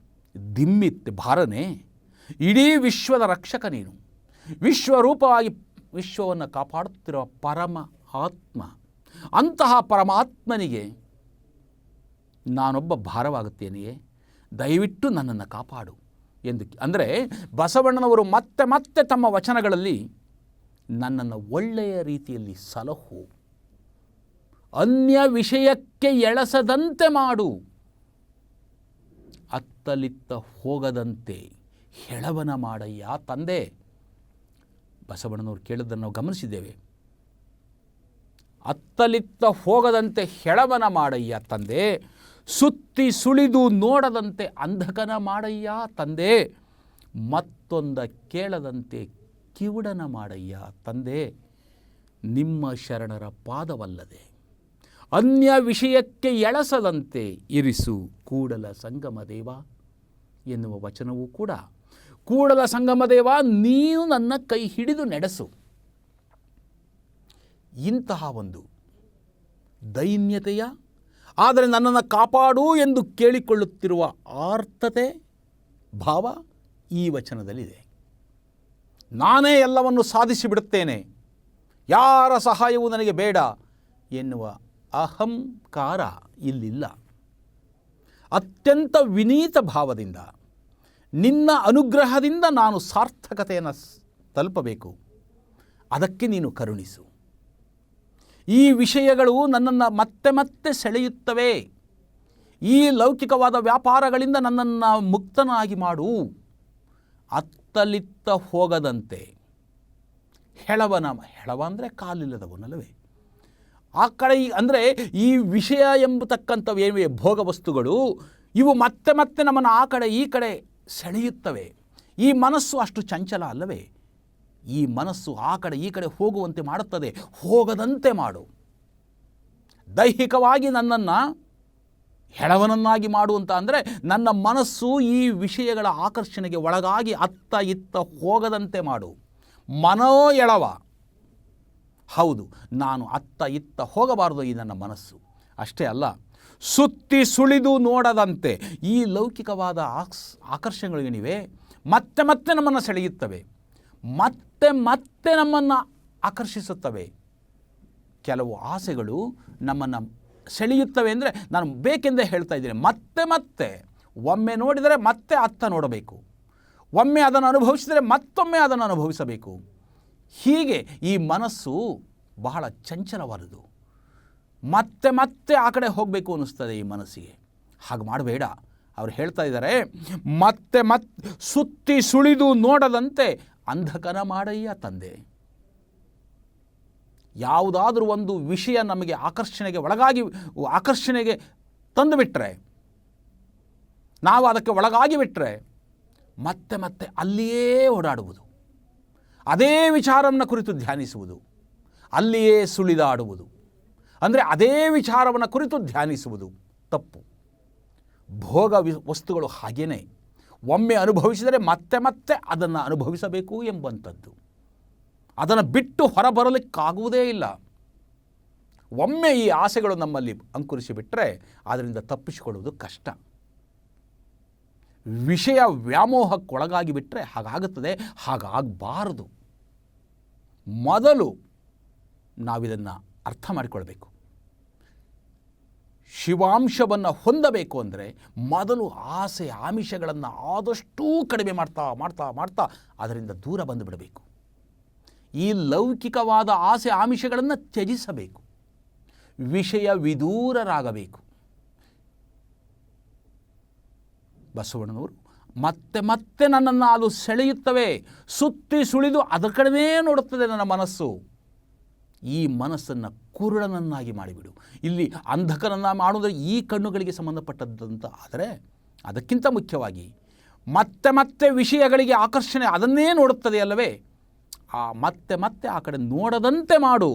ದಿಮ್ಮಿತ್ತೆ, ಭಾರನೇ. ಇಡೀ ವಿಶ್ವದ ರಕ್ಷಕ ನೀನು. ವಿಶ್ವರೂಪವಾಗಿ ವಿಶ್ವವನ್ನು ಕಾಪಾಡುತ್ತಿರುವ ಪರಮ ಆತ್ಮ. ಅಂತಹ ಪರಮಾತ್ಮನಿಗೆ ನಾನೊಬ್ಬ ಭಾರವಾಗುತ್ತೇನೆಯೇ? ದಯವಿಟ್ಟು ನನ್ನನ್ನು ಕಾಪಾಡು ಎಂದು ಅಂದರೆ ಬಸವಣ್ಣನವರು ಮತ್ತೆ ಮತ್ತೆ ತಮ್ಮ ವಚನಗಳಲ್ಲಿ ನನ್ನನ್ನು ಒಳ್ಳೆಯ ರೀತಿಯಲ್ಲಿ ಸಲಹು, ಅನ್ಯ ವಿಷಯಕ್ಕೆ ಎಳಸದಂತೆ ಮಾಡು, ಅತ್ತಲಿತ್ತ ಹೋಗದಂತೆ ಹೆಳವನ ಮಾಡಯ್ಯ ತಂದೆ. ಬಸವಣ್ಣನವರು ಕೇಳಿದ್ದನ್ನು ನಾವು ಗಮನಿಸಿದ್ದೇವೆ. ಅತ್ತಲಿತ್ತ ಹೋಗದಂತೆ ಹೆಳವನ ಮಾಡಯ್ಯ ತಂದೆ. ಸುತ್ತಿ ಸುಳಿದು ನೋಡದಂತೆ ಅಂಧಕನ ಮಾಡಯ್ಯ ತಂದೆ. ಮತ್ತೊಂದ ಕೇಳದಂತೆ ಕಿವುಡನ ಮಾಡಯ್ಯ ತಂದೆ. ನಿಮ್ಮ ಶರಣರ ಪಾದವಲ್ಲದೆ ಅನ್ಯ ವಿಷಯಕ್ಕೆ ಎಳಸದಂತೆ ಇರಿಸು ಕೂಡಲ ಸಂಗಮ ದೇವ ಎನ್ನುವ ವಚನವೂ ಕೂಡ. ಕೂಡಲ ಸಂಗಮ ದೇವ, ನೀನು ನನ್ನ ಕೈ ಹಿಡಿದು ನಡೆಸು. ಇಂತಹ ಒಂದು ದೈನ್ಯತೆಯ, ಆದರೆ ನನ್ನನ್ನು ಕಾಪಾಡು ಎಂದು ಕೇಳಿಕೊಳ್ಳುತ್ತಿರುವ ಆರ್ಥತೆ, ಭಾವ ಈ ವಚನದಲ್ಲಿದೆ. ನಾನೇ ಎಲ್ಲವನ್ನು ಸಾಧಿಸಿಬಿಡುತ್ತೇನೆ ಯಾರ ಸಹಾಯವೂ ನನಗೆ ಬೇಡ ಎನ್ನುವ ಅಹಂಕಾರ ಇಲ್ಲಿಲ್ಲ. ಅತ್ಯಂತ ವಿನೀತ ಭಾವದಿಂದ, ನಿನ್ನ ಅನುಗ್ರಹದಿಂದ ನಾನು ಸಾರ್ಥಕತೆಯನ್ನು ತಲುಪಬೇಕು. ಅದಕ್ಕೆ ನೀನು ಕರುಣಿಸು. ಈ ವಿಷಯಗಳು ನನ್ನನ್ನು ಮತ್ತೆ ಮತ್ತೆ ಸೆಳೆಯುತ್ತವೆ. ಈ ಲೌಕಿಕವಾದ ವ್ಯಾಪಾರಗಳಿಂದ ನನ್ನನ್ನು ಮುಕ್ತನಾಗಿ ಮಾಡು. ಅತ್ತಲಿತ್ತ ಹೋಗದಂತೆ. ಹೆಳವನ, ಹೆಳವ ಅಂದರೆ ಕಾಲಿಲ್ಲದವನಲ್ಲವೇ ಆ ಕಡೆ ಅಂದರೆ ಈ ವಿಷಯ ಎಂಬತಕ್ಕಂಥವು ಏನಿವೆ ಭೋಗ ವಸ್ತುಗಳು ಇವು ಮತ್ತೆ ಮತ್ತೆ ನಮ್ಮನ್ನು ಆ ಕಡೆ ಈ ಕಡೆ ಸೆಳೆಯುತ್ತವೆ. ಈ ಮನಸ್ಸು ಅಷ್ಟು ಚಂಚಲ ಅಲ್ಲವೇ? ಈ ಮನಸ್ಸು ಆ ಕಡೆ ಈ ಕಡೆ ಹೋಗುವಂತೆ ಮಾಡುತ್ತದೆ. ಹೋಗದಂತೆ ಮಾಡು. ದೈಹಿಕವಾಗಿ ನನ್ನನ್ನು ಹೆಳವನನ್ನಾಗಿ ಮಾಡುವಂತ ಅಂದರೆ ನನ್ನ ಮನಸ್ಸು ಈ ವಿಷಯಗಳ ಆಕರ್ಷಣೆಗೆ ಒಳಗಾಗಿ ಅತ್ತ ಇತ್ತ ಹೋಗದಂತೆ ಮಾಡು. ಮನೋ ಎಳವ ಹೌದು, ನಾನು ಅತ್ತ ಇತ್ತ ಹೋಗಬಾರದು ಈ ನನ್ನ ಮನಸ್ಸು. ಅಷ್ಟೇ ಅಲ್ಲ, ಸುತ್ತಿ ಸುಳಿದು ನೋಡದಂತೆ ಈ ಲೌಕಿಕವಾದ ಆಕ್ಸ್ ಆಕರ್ಷಣೆಗಳೇನಿವೆ ಮತ್ತೆ ಮತ್ತೆ ನಮ್ಮನ್ನು ಸೆಳೆಯುತ್ತವೆ. ಮತ್ತೆ ಮತ್ತೆ ನಮ್ಮನ್ನು ಆಕರ್ಷಿಸುತ್ತವೆ. ಕೆಲವು ಆಸೆಗಳು ನಮ್ಮನ್ನು ಸೆಳೆಯುತ್ತವೆ ಅಂದರೆ ನಾನು ಬೇಕೆಂದೇ ಹೇಳ್ತಾ ಇದ್ದೀನಿ. ಮತ್ತೆ ಮತ್ತೆ ಒಮ್ಮೆ ನೋಡಿದರೆ ಮತ್ತೆ ಅತ್ತ ನೋಡಬೇಕು. ಒಮ್ಮೆ ಅದನ್ನು ಅನುಭವಿಸಿದರೆ ಮತ್ತೊಮ್ಮೆ ಅದನ್ನು ಅನುಭವಿಸಬೇಕು. ಹೀಗೆ ಈ ಮನಸ್ಸು ಬಹಳ ಚಂಚಲವಾದುದು ಮತ್ತೆ ಮತ್ತೆ ಆ ಕಡೆ ಹೋಗಬೇಕು ಅನ್ನಿಸ್ತದೆ ಈ ಮನಸ್ಸಿಗೆ. ಹಾಗೆ ಮಾಡಬೇಡ. ಅವ್ರು ಹೇಳ್ತಾ ಇದ್ದಾರೆ, ಮತ್ತೆ ಮತ್ತೆ ಸುತ್ತಿ ಸುಳಿದು ನೋಡದಂತೆ ಅಂಧಕನ ಮಾಡಯ್ಯ ತಂದೆ. ಯಾವುದಾದ್ರೂ ಒಂದು ವಿಷಯ ನಮಗೆ ಆಕರ್ಷಣೆಗೆ ಒಳಗಾಗಿ, ಆಕರ್ಷಣೆಗೆ ತಂದು ಬಿಟ್ಟರೆ ನಾವು ಅದಕ್ಕೆ ಒಳಗಾಗಿ ಬಿಟ್ಟರೆ ಮತ್ತೆ ಮತ್ತೆ ಅಲ್ಲಿಯೇ ಓಡಾಡುವುದು. ಅದೇ ವಿಚಾರವನ್ನು ಕುರಿತು ಧ್ಯಾನಿಸುವುದು. ಅಲ್ಲಿಯೇ ಸುಳಿದಾಡುವುದು. ಅಂದರೆ ಅದೇ ವಿಚಾರವನ್ನು ಕುರಿತು ಧ್ಯಾನಿಸುವುದು ತಪ್ಪು. ಭೋಗ ವಸ್ತುಗಳು ಹಾಗೇನೆ. ಒಮ್ಮೆ ಅನುಭವಿಸಿದರೆ ಮತ್ತೆ ಮತ್ತೆ ಅದನ್ನು ಅನುಭವಿಸಬೇಕು ಎಂಬಂಥದ್ದು. ಅದನ್ನು ಬಿಟ್ಟು ಹೊರಬರಲಿಕ್ಕಾಗುವುದೇ ಇಲ್ಲ. ಒಮ್ಮೆ ಈ ಆಸೆಗಳು ನಮ್ಮಲ್ಲಿ ಅಂಕುರಿಸಿಬಿಟ್ರೆ ಅದರಿಂದ ತಪ್ಪಿಸಿಕೊಳ್ಳುವುದು ಕಷ್ಟ. ವಿಷಯ ವ್ಯಾಮೋಹಕ್ಕೊಳಗಾಗಿ ಬಿಟ್ಟರೆ ಹಾಗಾಗುತ್ತದೆ, ಹಾಗಾಗಬಾರದು. ಮೊದಲು ನಾವಿದನ್ನು ಅರ್ಥ ಮಾಡಿಕೊಳ್ಬೇಕು. ಶಿವಾಂಶವನ್ನು ಹೊಂದಬೇಕು ಅಂದರೆ ಮೊದಲು ಆಸೆ ಆಮಿಷಗಳನ್ನು ಆದಷ್ಟೂ ಕಡಿಮೆ ಮಾಡ್ತಾ ಮಾಡ್ತಾ ಮಾಡ್ತಾ ಅದರಿಂದ ದೂರ ಬಂದು ಬಿಡಬೇಕು. ಈ ಲೌಕಿಕವಾದ ಆಸೆ ಆಮಿಷಗಳನ್ನು ತ್ಯಜಿಸಬೇಕು. ವಿಷಯ ವಿದೂರರಾಗಬೇಕು. ಬಸವಣ್ಣನವರು, ಮತ್ತೆ ಮತ್ತೆ ನನ್ನನ್ನು ಅದು ಸೆಳೆಯುತ್ತವೆ, ಸುತ್ತಿ ಸುಳಿದು ಅದರ ಕಡೆನೇ ನೋಡುತ್ತದೆ ನನ್ನ ಮನಸ್ಸು. ಈ ಮನಸ್ಸನ್ನು ಕುರುಡನನ್ನಾಗಿ ಮಾಡಿಬಿಡು. ಇಲ್ಲಿ ಅಂಧಕನನ್ನು ಮಾಡುವುದರ ಈ ಕಣ್ಣುಗಳಿಗೆ ಸಂಬಂಧಪಟ್ಟದ್ದಂತ, ಆದರೆ ಅದಕ್ಕಿಂತ ಮುಖ್ಯವಾಗಿ ಮತ್ತೆ ಮತ್ತೆ ವಿಷಯಗಳಿಗೆ ಆಕರ್ಷಣೆ ಅದನ್ನೇ ನೋಡುತ್ತದೆ ಅಲ್ಲವೇ? ಆ ಮತ್ತೆ ಮತ್ತೆ ಆ ಕಡೆ ನೋಡದಂತೆ ಮಾಡು.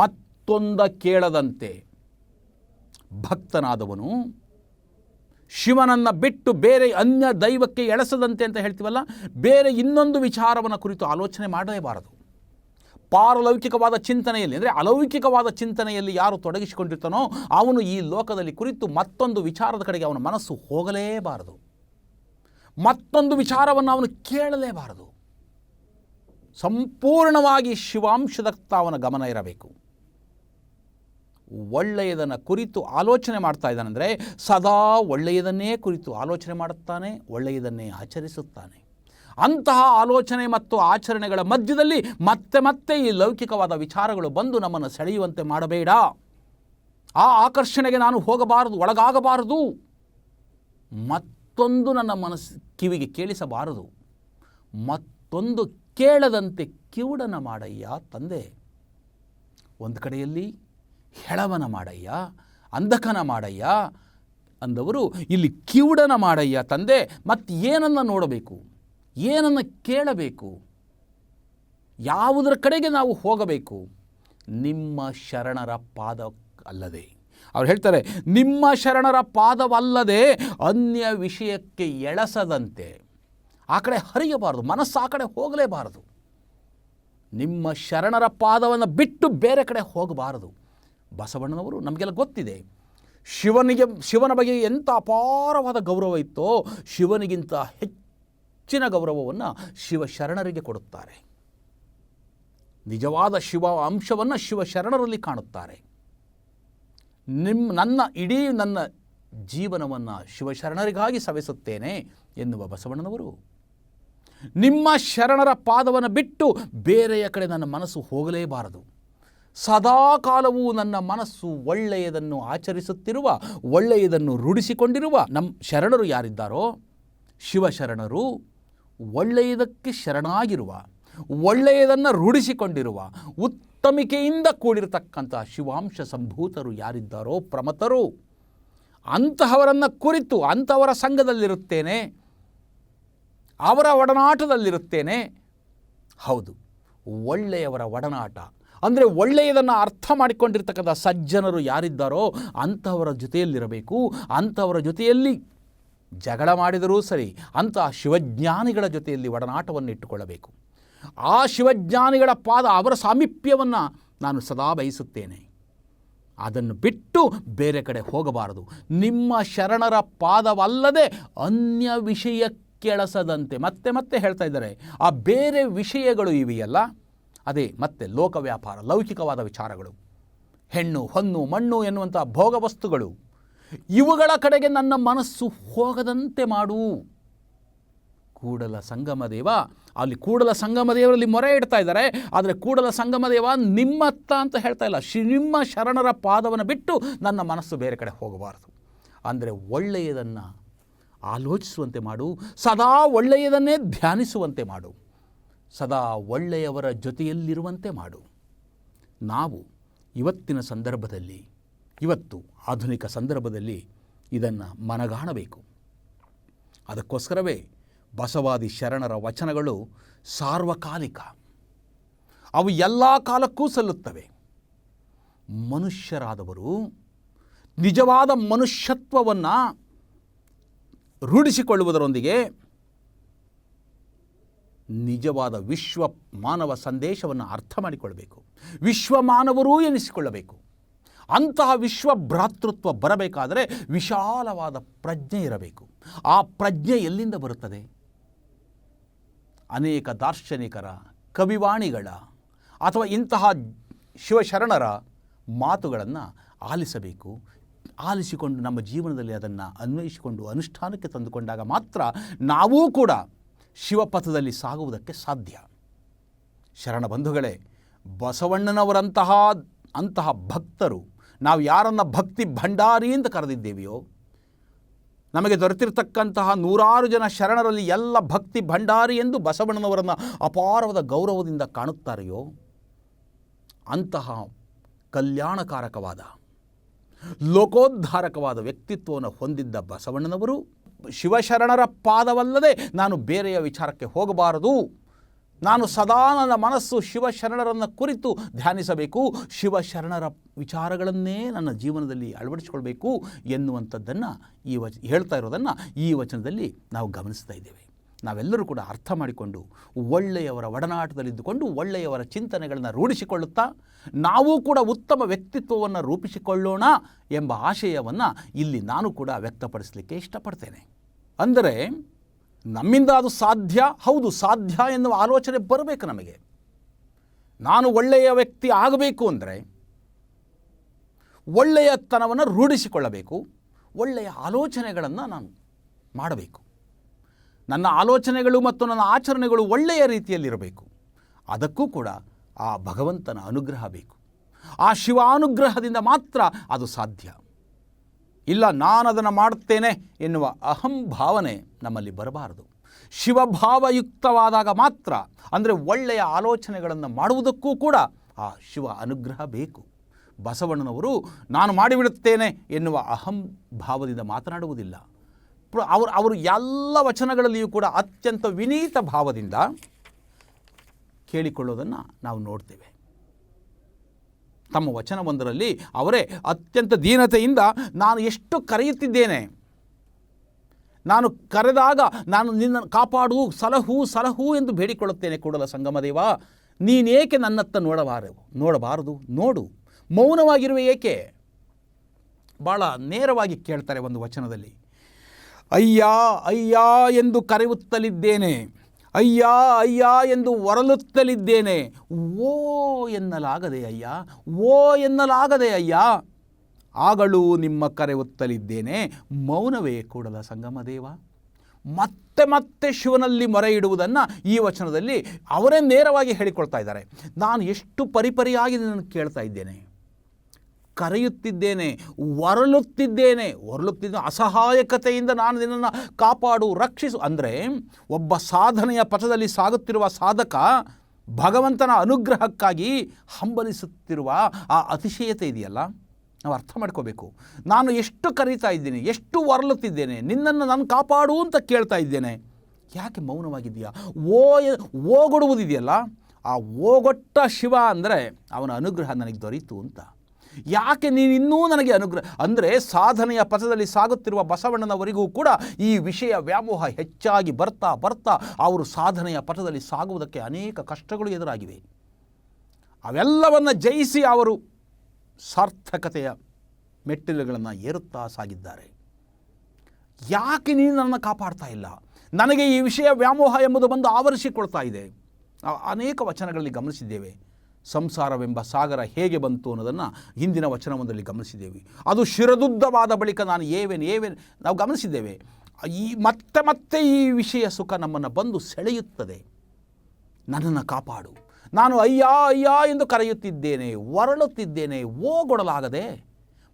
ಮತ್ತೊಂದ ಕೇಳದಂತೆ. ಭಕ್ತನಾದವನು ಶಿವನನ್ನು ಬಿಟ್ಟು ಬೇರೆ ಅನ್ಯ ದೈವಕ್ಕೆ ಎಳೆಸದಂತೆ ಅಂತ ಹೇಳ್ತೀವಲ್ಲ, ಬೇರೆ ಇನ್ನೊಂದು ವಿಚಾರವನ್ನು ಕುರಿತು ಆಲೋಚನೆ ಮಾಡಲೇಬಾರದು. ಪಾರಲೌಕಿಕವಾದ ಚಿಂತನೆಯಲ್ಲಿ, ಅಂದರೆ ಅಲೌಕಿಕವಾದ ಚಿಂತನೆಯಲ್ಲಿ ಯಾರು ತೊಡಗಿಸಿಕೊಂಡಿರ್ತಾನೋ ಅವನು ಈ ಲೋಕದಲ್ಲಿ ಕುರಿತು ಮತ್ತೊಂದು ವಿಚಾರದ ಕಡೆಗೆ ಅವನ ಮನಸ್ಸು ಹೋಗಲೇಬಾರದು. ಮತ್ತೊಂದು ವಿಚಾರವನ್ನು ಅವನು ಕೇಳಲೇಬಾರದು. ಸಂಪೂರ್ಣವಾಗಿ ಶಿವಾಂಶದತ್ತ ಅವನ ಗಮನ ಇರಬೇಕು. ಒಳ್ಳೆಯದನ್ನು ಕುರಿತು ಆಲೋಚನೆ ಮಾಡ್ತಾ ಇದ್ದಾನೆಂದರೆ ಸದಾ ಒಳ್ಳೆಯದನ್ನೇ ಕುರಿತು ಆಲೋಚನೆ ಮಾಡುತ್ತಾನೆ, ಒಳ್ಳೆಯದನ್ನೇ ಆಚರಿಸುತ್ತಾನೆ. ಅಂತಹ ಆಲೋಚನೆ ಮತ್ತು ಆಚರಣೆಗಳ ಮಧ್ಯದಲ್ಲಿ ಮತ್ತೆ ಮತ್ತೆ ಈ ಲೌಕಿಕವಾದ ವಿಚಾರಗಳು ಬಂದು ನಮ್ಮನ್ನು ಸೆಳೆಯುವಂತೆ ಮಾಡಬೇಡ. ಆ ಆಕರ್ಷಣೆಗೆ ನಾನು ಹೋಗಬಾರದು, ಒಳಗಾಗಬಾರದು. ಮತ್ತೊಂದು ನನ್ನ ಮನಸ್ಸು ಕಿವಿಗೆ ಕೇಳಿಸಬಾರದು. ಮತ್ತೊಂದು ಕೇಳದಂತೆ ಕಿವುಡನ ಮಾಡಯ್ಯ ತಂದೆ. ಒಂದು ಕಡೆಯಲ್ಲಿ ಹೆಳವನ ಮಾಡಯ್ಯ, ಅಂಧಕನ ಮಾಡಯ್ಯ ಅಂದವರು, ಇಲ್ಲಿ ಕಿವುಡನ ಮಾಡಯ್ಯ ತಂದೆ ಮತ್ತು ಏನನ್ನು ನೋಡಬೇಕು? ಏನನ್ನು ಕೇಳಬೇಕು? ಯಾವುದರ ಕಡೆಗೆ ನಾವು ಹೋಗಬೇಕು? ನಿಮ್ಮ ಶರಣರ ಪಾದ ಅಲ್ಲದೆ ಅವ್ರು ಹೇಳ್ತಾರೆ, ನಿಮ್ಮ ಶರಣರ ಪಾದವಲ್ಲದೆ ಅನ್ಯ ವಿಷಯಕ್ಕೆ ಎಳಸದಂತೆ. ಆ ಕಡೆ ಹರಿಯಬಾರದು, ಮನಸ್ಸು ಆ ಕಡೆ ಹೋಗಲೇಬಾರದು. ನಿಮ್ಮ ಶರಣರ ಪಾದವನ್ನು ಬಿಟ್ಟು ಬೇರೆ ಕಡೆ ಹೋಗಬಾರದು. ಬಸವಣ್ಣನವರು ನಮಗೆಲ್ಲ ಗೊತ್ತಿದೆ, ಶಿವನಿಗೆ, ಶಿವನ ಬಗ್ಗೆ ಎಂಥ ಅಪಾರವಾದ ಗೌರವ ಇತ್ತೋ, ಶಿವನಿಗಿಂತ ಹೆಚ್ಚಿನ ಗೌರವವನ್ನು ಶಿವಶರಣರಿಗೆ ಕೊಡುತ್ತಾರೆ. ನಿಜವಾದ ಶಿವ ಅಂಶವನ್ನು ಶಿವಶರಣರಲ್ಲಿ ಕಾಣುತ್ತಾರೆ. ನಿಮ್ಮ ನನ್ನ ಇಡೀ ನನ್ನ ಜೀವನವನ್ನು ಶಿವಶರಣರಿಗಾಗಿ ಸವೆಸುತ್ತೇನೆ ಎನ್ನುವ ಬಸವಣ್ಣನವರು. ನಿಮ್ಮ ಶರಣರ ಪಾದವನ್ನು ಬಿಟ್ಟು ಬೇರೆಯ ಕಡೆ ನನ್ನ ಮನಸ್ಸು ಹೋಗಲೇಬಾರದು. ಸದಾ ಕಾಲವೂ ನನ್ನ ಮನಸ್ಸು ಒಳ್ಳೆಯದನ್ನು ಆಚರಿಸುತ್ತಿರುವ, ಒಳ್ಳೆಯದನ್ನು ರೂಢಿಸಿಕೊಂಡಿರುವ ನಮ್ಮ ಶರಣರು ಯಾರಿದ್ದಾರೋ ಶಿವಶರಣರು ಒಳ್ಳೆಯದಕ್ಕೆ ಶರಣಾಗಿರುವ, ಒಳ್ಳೆಯದನ್ನು ರೂಢಿಸಿಕೊಂಡಿರುವ, ಉತ್ತಮಿಕೆಯಿಂದ ಕೂಡಿರತಕ್ಕಂಥ ಶಿವಾಂಶ ಸಂಭೂತರು ಯಾರಿದ್ದಾರೋ ಪ್ರಮತರು, ಅಂತಹವರನ್ನು ಕುರಿತು ಅಂಥವರ ಸಂಘದಲ್ಲಿರುತ್ತೇನೆ, ಅವರ ಒಡನಾಟದಲ್ಲಿರುತ್ತೇನೆ. ಹೌದು, ಒಳ್ಳೆಯವರ ಒಡನಾಟ. ಅಂದರೆ ಒಳ್ಳೆಯದನ್ನು ಅರ್ಥ ಮಾಡಿಕೊಂಡಿರ್ತಕ್ಕಂಥ ಸಜ್ಜನರು ಯಾರಿದ್ದಾರೋ ಅಂಥವರ ಜೊತೆಯಲ್ಲಿರಬೇಕು ಅಂಥವರ ಜೊತೆಯಲ್ಲಿ ಜಗಳ ಮಾಡಿದರೂ ಸರಿ ಅಂತಹ ಶಿವಜ್ಞಾನಿಗಳ ಜೊತೆಯಲ್ಲಿ ಒಡನಾಟವನ್ನು ಇಟ್ಟುಕೊಳ್ಳಬೇಕು. ಆ ಶಿವಜ್ಞಾನಿಗಳ ಪಾದ ಅವರ ಸಾಮೀಪ್ಯವನ್ನು ನಾನು ಸದಾ ಬಯಸುತ್ತೇನೆ. ಅದನ್ನು ಬಿಟ್ಟು ಬೇರೆ ಕಡೆ ಹೋಗಬಾರದು. ನಿಮ್ಮ ಶರಣರ ಪಾದವಲ್ಲದೆ ಅನ್ಯ ವಿಷಯ ಕೆಳಸದಂತೆ ಮತ್ತೆ ಮತ್ತೆ ಹೇಳ್ತಾ ಇದ್ದಾರೆ. ಆ ಬೇರೆ ವಿಷಯಗಳು ಇವೆಯಲ್ಲ? ಅದೇ ಮತ್ತೆ ಲೋಕ ವ್ಯಾಪಾರ ಲೌಕಿಕವಾದ ವಿಚಾರಗಳು. ಹೆಣ್ಣು, ಹೊನ್ನು, ಮಣ್ಣು ಎನ್ನುವಂಥ ಭೋಗ ವಸ್ತುಗಳು ಇವುಗಳ ಕಡೆಗೆ ನನ್ನ ಮನಸ್ಸು ಹೋಗದಂತೆ ಮಾಡು. ಕೂಡಲ ಸಂಗಮ ದೇವ, ಅಲ್ಲಿ ಕೂಡಲ ಸಂಗಮ ದೇವರಲ್ಲಿ ಮೊರೆ ಇಡ್ತಾ ಇದ್ದಾರೆ. ಆದರೆ ಕೂಡಲ ಸಂಗಮ ದೇವ ನಿಮ್ಮತ್ತ ಅಂತ ಹೇಳ್ತಾ ಇಲ್ಲ. ಶ್ರೀ ನಿಮ್ಮ ಶರಣರ ಪಾದವನ್ನು ಬಿಟ್ಟು ನನ್ನ ಮನಸ್ಸು ಬೇರೆ ಕಡೆ ಹೋಗಬಾರದು. ಅಂದರೆ ಒಳ್ಳೆಯದನ್ನು ಆಲೋಚಿಸುವಂತೆ ಮಾಡು, ಸದಾ ಒಳ್ಳೆಯದನ್ನೇ ಧ್ಯಾನಿಸುವಂತೆ ಮಾಡು, ಸದಾ ಒಳ್ಳೆಯವರ ಜೊತೆಯಲ್ಲಿರುವಂತೆ ಮಾಡು. ನಾವು ಇವತ್ತಿನ ಸಂದರ್ಭದಲ್ಲಿ ಇವತ್ತು ಆಧುನಿಕ ಸಂದರ್ಭದಲ್ಲಿ ಇದನ್ನು ಮನಗಾಣಬೇಕು. ಅದಕ್ಕೋಸ್ಕರವೇ ಬಸವಾದಿ ಶರಣರ ವಚನಗಳು ಸಾರ್ವಕಾಲಿಕ. ಅವು ಎಲ್ಲ ಕಾಲಕ್ಕೂ ಸಲ್ಲುತ್ತವೆ. ಮನುಷ್ಯರಾದವರು ನಿಜವಾದ ಮನುಷ್ಯತ್ವವನ್ನು ರೂಢಿಸಿಕೊಳ್ಳುವುದರೊಂದಿಗೆ ನಿಜವಾದ ವಿಶ್ವ ಮಾನವ ಸಂದೇಶವನ್ನು ಅರ್ಥ ಮಾಡಿಕೊಳ್ಳಬೇಕು ವಿಶ್ವ ಮಾನವರೂ ಎನಿಸಿಕೊಳ್ಳಬೇಕು. ಅಂತಹ ವಿಶ್ವ ಭ್ರಾತೃತ್ವ ಬರಬೇಕಾದರೆ ವಿಶಾಲವಾದ ಪ್ರಜ್ಞೆ ಇರಬೇಕು. ಆ ಪ್ರಜ್ಞೆ ಎಲ್ಲಿಂದ ಬರುತ್ತದೆ? ಅನೇಕ ದಾರ್ಶನಿಕರ, ಕವಿವಾಣಿಗಳ ಅಥವಾ ಇಂತಹ ಶಿವಶರಣರ ಮಾತುಗಳನ್ನು ಆಲಿಸಬೇಕು. ಆಲಿಸಿಕೊಂಡು ನಮ್ಮ ಜೀವನದಲ್ಲಿ ಅದನ್ನು ಅನ್ವಯಿಸಿಕೊಂಡು ಅನುಷ್ಠಾನಕ್ಕೆ ತಂದುಕೊಂಡಾಗ ಮಾತ್ರ ನಾವೂ ಕೂಡ ಶಿವಪಥದಲ್ಲಿ ಸಾಗುವುದಕ್ಕೆ ಸಾಧ್ಯ. ಶರಣ ಬಂಧುಗಳೇ, ಬಸವಣ್ಣನವರಂತಹ ಅಂತಹ ಭಕ್ತರು ನಾವು ಯಾರನ್ನು ಭಕ್ತಿ ಭಂಡಾರಿ ಅಂತ ಕರೆದಿದ್ದೇವೆಯೋ, ನಮಗೆ ದೊರೆತಿರ್ತಕ್ಕಂತಹ ನೂರಾರು ಜನ ಶರಣರಲ್ಲಿ ಎಲ್ಲ ಭಕ್ತಿ ಭಂಡಾರಿ ಎಂದು ಬಸವಣ್ಣನವರನ್ನು ಅಪಾರವಾದ ಗೌರವದಿಂದ ಕಾಣುತ್ತಾರೆಯೋ, ಅಂತಹ ಕಲ್ಯಾಣಕಾರಕವಾದ, ಲೋಕೋದ್ಧಾರಕವಾದ ವ್ಯಕ್ತಿತ್ವವನ್ನು ಹೊಂದಿದ್ದ ಬಸವಣ್ಣನವರು ಶಿವಶರಣರ ಪಾದವಲ್ಲದೆ ನಾನು ಬೇರೆಯ ವಿಚಾರಕ್ಕೆ ಹೋಗಬಾರದು. ನಾನು ಸದಾ ನನ್ನ ಮನಸ್ಸು ಶಿವಶರಣರನ್ನು ಕುರಿತು ಧ್ಯಾನಿಸಬೇಕು. ಶಿವಶರಣರ ವಿಚಾರಗಳನ್ನೇ ನನ್ನ ಜೀವನದಲ್ಲಿ ಅಳವಡಿಸಿಕೊಳ್ಬೇಕು ಎನ್ನುವಂಥದ್ದನ್ನು ಈ ವಚ, ಹೇಳ್ತಾ ಇರೋದನ್ನು ಈ ವಚನದಲ್ಲಿ ನಾವು ಗಮನಿಸ್ತಾ ಇದ್ದೇವೆ. ನಾವೆಲ್ಲರೂ ಕೂಡ ಅರ್ಥ ಮಾಡಿಕೊಂಡು ಒಳ್ಳೆಯವರ ಒಡನಾಟದಲ್ಲಿದ್ದುಕೊಂಡು ಒಳ್ಳೆಯವರ ಚಿಂತನೆಗಳನ್ನು ರೂಢಿಸಿಕೊಳ್ಳುತ್ತಾ, ನಾವು ಕೂಡ ಉತ್ತಮ ವ್ಯಕ್ತಿತ್ವವನ್ನು ರೂಪಿಸಿಕೊಳ್ಳೋಣ ಎಂಬ ಆಶಯವನ್ನು ಇಲ್ಲಿ ನಾನು ಕೂಡ ವ್ಯಕ್ತಪಡಿಸಲಿಕ್ಕೆ ಇಷ್ಟಪಡ್ತೇನೆ. ಅಂದರೆ ನಮ್ಮಿಂದ ಅದು ಸಾಧ್ಯ? ಹೌದು, ಸಾಧ್ಯ ಎನ್ನುವ ಆಲೋಚನೆ ಬರಬೇಕು ನಮಗೆ. ನಾನು ಒಳ್ಳೆಯ ವ್ಯಕ್ತಿ ಆಗಬೇಕು ಅಂದರೆ ಒಳ್ಳೆಯತನವನ್ನು ರೂಢಿಸಿಕೊಳ್ಳಬೇಕು, ಒಳ್ಳೆಯ ಆಲೋಚನೆಗಳನ್ನು ನಾನು ಮಾಡಬೇಕು. ನನ್ನ ಆಲೋಚನೆಗಳು ಮತ್ತು ನನ್ನ ಆಚರಣೆಗಳು ಒಳ್ಳೆಯ ರೀತಿಯಲ್ಲಿರಬೇಕು. ಅದಕ್ಕೂ ಕೂಡ ಆ ಭಗವಂತನ ಅನುಗ್ರಹ ಬೇಕು. ಆ ಶಿವಾನುಗ್ರಹದಿಂದ ಮಾತ್ರ ಅದು ಸಾಧ್ಯ. ಇಲ್ಲ ನಾನು ಅದನ್ನು ಮಾಡುತ್ತೇನೆ ಎನ್ನುವ ಅಹಂ ಭಾವನೆ ನಮ್ಮಲ್ಲಿ ಬರಬಾರದು. ಶಿವಭಾವಯುಕ್ತವಾದಾಗ ಮಾತ್ರ, ಅಂದರೆ ಒಳ್ಳೆಯ ಆಲೋಚನೆಗಳನ್ನು ಮಾಡುವುದಕ್ಕೂ ಕೂಡ ಆ ಶಿವ ಅನುಗ್ರಹ ಬೇಕು. ಬಸವಣ್ಣನವರು, ನಾನು ಮಾಡಿಬಿಡುತ್ತೇನೆ ಎನ್ನುವ ಅಹಂ ಭಾವದಿಂದ ಮಾತನಾಡುವುದಿಲ್ಲ. ಅವರು ಅವರು ಎಲ್ಲ ವಚನಗಳಲ್ಲಿಯೂ ಕೂಡ ಅತ್ಯಂತ ವಿನೀತ ಭಾವದಿಂದ ಕೇಳಿಕೊಳ್ಳೋದನ್ನು ನಾವು ನೋಡ್ತೇವೆ. ತಮ್ಮ ವಚನವೊಂದರಲ್ಲಿ ಅವರೇ, ಅತ್ಯಂತ ದೀನತೆಯಿಂದ ನಾನು ಎಷ್ಟು ಕರೆಯುತ್ತಿದ್ದೇನೆ. ನಾನು ಕರೆದಾಗ ನಾನು ನಿನ್ನ ಕಾಪಾಡು, ಸಲಹು ಸಲಹು ಎಂದು ಬೇಡಿಕೊಳ್ಳುತ್ತೇನೆ ಕೂಡಲ ಸಂಗಮದೇವ ನೀನೇಕೆ ನನ್ನತ್ತ ನೋಡಬಾರದು ನೋಡಬಾರದು? ನೋಡು. ಮೌನವಾಗಿರುವ ಏಕೆ? ಭಾಳ ನೇರವಾಗಿ ಕೇಳ್ತಾರೆ ಒಂದು ವಚನದಲ್ಲಿ. ಅಯ್ಯ ಅಯ್ಯ ಎಂದು ಕರೆಯುತ್ತಲಿದ್ದೇನೆ. ಅಯ್ಯ ಅಯ್ಯ ಎಂದು ಒರಲುತ್ತಲಿದ್ದೇನೆ. ಓ ಎನ್ನಲಾಗದೆ ಅಯ್ಯ, ಓ ಎನ್ನಲಾಗದೆ ಅಯ್ಯ. ಆಗಳು ನಿಮ್ಮ ಕರೆ ಒತ್ತಲಿದ್ದೇನೆ. ಮೌನವೇ ಕೂಡಲ ಸಂಗಮದೇವ ಮತ್ತೆ ಮತ್ತೆ ಶಿವನಲ್ಲಿ ಮೊರೆ ಇಡುವುದನ್ನು ಈ ವಚನದಲ್ಲಿ ಅವರೇ ನೇರವಾಗಿ ಹೇಳಿಕೊಳ್ತಾ ಇದ್ದಾರೆ. ನಾನು ಎಷ್ಟು ಪರಿಪರಿಯಾಗಿ ನಾನು ಕೇಳ್ತಾ ಇದ್ದೇನೆ. ಕರೆಯುತ್ತಿದ್ದೇನೆ, ಒರಲುತ್ತಿದ್ದೇನೆ. ಒರಲುತ್ತಿದ್ದ ಅಸಹಾಯಕತೆಯಿಂದ ನಾನು ನಿನ್ನನ್ನು ಕಾಪಾಡು, ರಕ್ಷಿಸು. ಅಂದರೆ ಒಬ್ಬ ಸಾಧನೆಯ ಪಥದಲ್ಲಿ ಸಾಗುತ್ತಿರುವ ಸಾಧಕ ಭಗವಂತನ ಅನುಗ್ರಹಕ್ಕಾಗಿ ಹಂಬಲಿಸುತ್ತಿರುವ ಆ ಅತಿಶಯತೆ ಇದೆಯಲ್ಲ? ನಾವು ಅರ್ಥ ಮಾಡ್ಕೋಬೇಕು. ನಾನು ಎಷ್ಟು ಕರೀತಾ ಇದ್ದೀನಿ, ಎಷ್ಟು ಒರಲುತ್ತಿದ್ದೇನೆ, ನಿನ್ನನ್ನು ನಾನು ಕಾಪಾಡು ಅಂತ ಕೇಳ್ತಾ ಇದ್ದೇನೆ. ಯಾಕೆ ಮೌನವಾಗಿದೆಯಾ ಓ ಓಗೊಡುವುದಿದೆಯಲ್ಲ? ಆ ಓಗೊಟ್ಟ ಶಿವ ಅಂದರೆ ಅವನ ಅನುಗ್ರಹ ನನಗೆ ದೊರೀತು ಅಂತ. ಯಾಕೆ ನೀನು ಇನ್ನೂ ನನಗೆ ಅನುಗ್ರಹ, ಅಂದರೆ ಸಾಧನೆಯ ಪಥದಲ್ಲಿ ಸಾಗುತ್ತಿರುವ ಬಸವಣ್ಣನವರಿಗೂ ಕೂಡ ಈ ವಿಷಯ ವ್ಯಾಮೋಹ ಹೆಚ್ಚಾಗಿ ಬರ್ತಾ ಬರ್ತಾ ಅವರು ಸಾಧನೆಯ ಪಥದಲ್ಲಿ ಸಾಗುವುದಕ್ಕೆ ಅನೇಕ ಕಷ್ಟಗಳು ಎದುರಾಗಿವೆ. ಅವೆಲ್ಲವನ್ನು ಜಯಿಸಿ ಅವರು ಸಾರ್ಥಕತೆಯ ಮೆಟ್ಟಿಲುಗಳನ್ನು ಏರುತ್ತಾ ಸಾಗಿದ್ದಾರೆ. ಯಾಕೆ ನೀನು ನನ್ನನ್ನು ಕಾಪಾಡ್ತಾ ಇಲ್ಲ? ನನಗೆ ಈ ವಿಷಯ ವ್ಯಾಮೋಹ ಎಂಬುದು ಬಂದು ಆವರಿಸಿಕೊಳ್ತಾ ಇದೆ. ಅನೇಕ ವಚನಗಳಲ್ಲಿ ಗಮನಿಸಿದ್ದೇವೆ. ಸಂಸಾರವೆಂಬ ಸಾಗರ ಹೇಗೆ ಬಂತು ಅನ್ನೋದನ್ನು ಹಿಂದಿನ ವಚನವೊಂದರಲ್ಲಿ ಗಮನಿಸಿದ್ದೇವೆ. ಅದು ಶಿರದುದ್ದವಾದ ಬಳಿಕ ನಾನು ಏವೇನು ಏವೇನು ನಾವು ಗಮನಿಸಿದ್ದೇವೆ. ಈ ಮತ್ತೆ ಮತ್ತೆ ಈ ವಿಷಯ ಸುಖ ನಮ್ಮನ್ನು ಬಂದು ಸೆಳೆಯುತ್ತದೆ. ನನ್ನನ್ನು ಕಾಪಾಡು. ನಾನು ಅಯ್ಯ ಅಯ್ಯ ಎಂದು ಕರೆಯುತ್ತಿದ್ದೇನೆ, ಒರಳುತ್ತಿದ್ದೇನೆ, ಓಗೊಡಲಾಗದೆ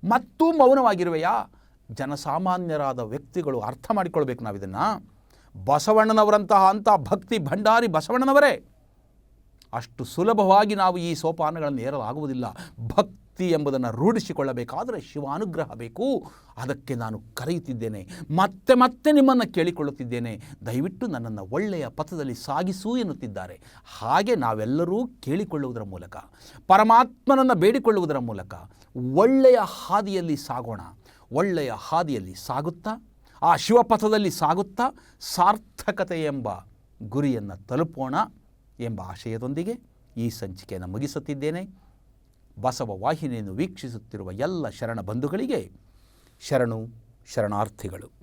ಮತ್ತೂ ಮೌನವಾಗಿರುವೆಯಾ? ಜನಸಾಮಾನ್ಯರಾದ ವ್ಯಕ್ತಿಗಳು ಅರ್ಥ ಮಾಡಿಕೊಳ್ಬೇಕು ನಾವಿದನ್ನು. ಬಸವಣ್ಣನವರಂತಹ ಅಂಥ ಭಕ್ತಿ ಭಂಡಾರಿ ಬಸವಣ್ಣನವರೇ. ಅಷ್ಟು ಸುಲಭವಾಗಿ ನಾವು ಈ ಸೋಪಾನಗಳನ್ನು ಏರಲಾಗುವುದಿಲ್ಲ. ಭಕ್ತಿ ಎಂಬುದನ್ನು ರೂಢಿಸಿಕೊಳ್ಳಬೇಕಾದರೆ ಶಿವಾನುಗ್ರಹ ಬೇಕು. ಅದಕ್ಕೆ ನಾನು ಕರೆಯುತ್ತಿದ್ದೇನೆ. ಮತ್ತೆ ಮತ್ತೆ ನಿಮ್ಮನ್ನು ಕೇಳಿಕೊಳ್ಳುತ್ತಿದ್ದೇನೆ. ದಯವಿಟ್ಟು ನನ್ನನ್ನು ಒಳ್ಳೆಯ ಪಥದಲ್ಲಿ ಸಾಗಿಸು ಎನ್ನುತ್ತಿದ್ದಾರೆ. ಹಾಗೆ ನಾವೆಲ್ಲರೂ ಕೇಳಿಕೊಳ್ಳುವುದರ ಮೂಲಕ, ಪರಮಾತ್ಮನನ್ನು ಬೇಡಿಕೊಳ್ಳುವುದರ ಮೂಲಕ ಒಳ್ಳೆಯ ಹಾದಿಯಲ್ಲಿ ಸಾಗೋಣ. ಒಳ್ಳೆಯ ಹಾದಿಯಲ್ಲಿ ಸಾಗುತ್ತಾ, ಆ ಶಿವಪಥದಲ್ಲಿ ಸಾಗುತ್ತಾ ಸಾರ್ಥಕತೆ ಎಂಬ ಗುರಿಯನ್ನು ತಲುಪೋಣ. ಎಂಬ ಆಶಯದೊಂದಿಗೆ ಈ ಸಂಚಿಕೆಯನ್ನು ಮುಗಿಸುತ್ತಿದ್ದೇನೆ. ಬಸವ ವಾಹಿನಿಯನ್ನು ವೀಕ್ಷಿಸುತ್ತಿರುವ ಎಲ್ಲ ಶರಣ ಬಂಧುಗಳಿಗೆ ಶರಣು ಶರಣಾರ್ಥಿಗಳು.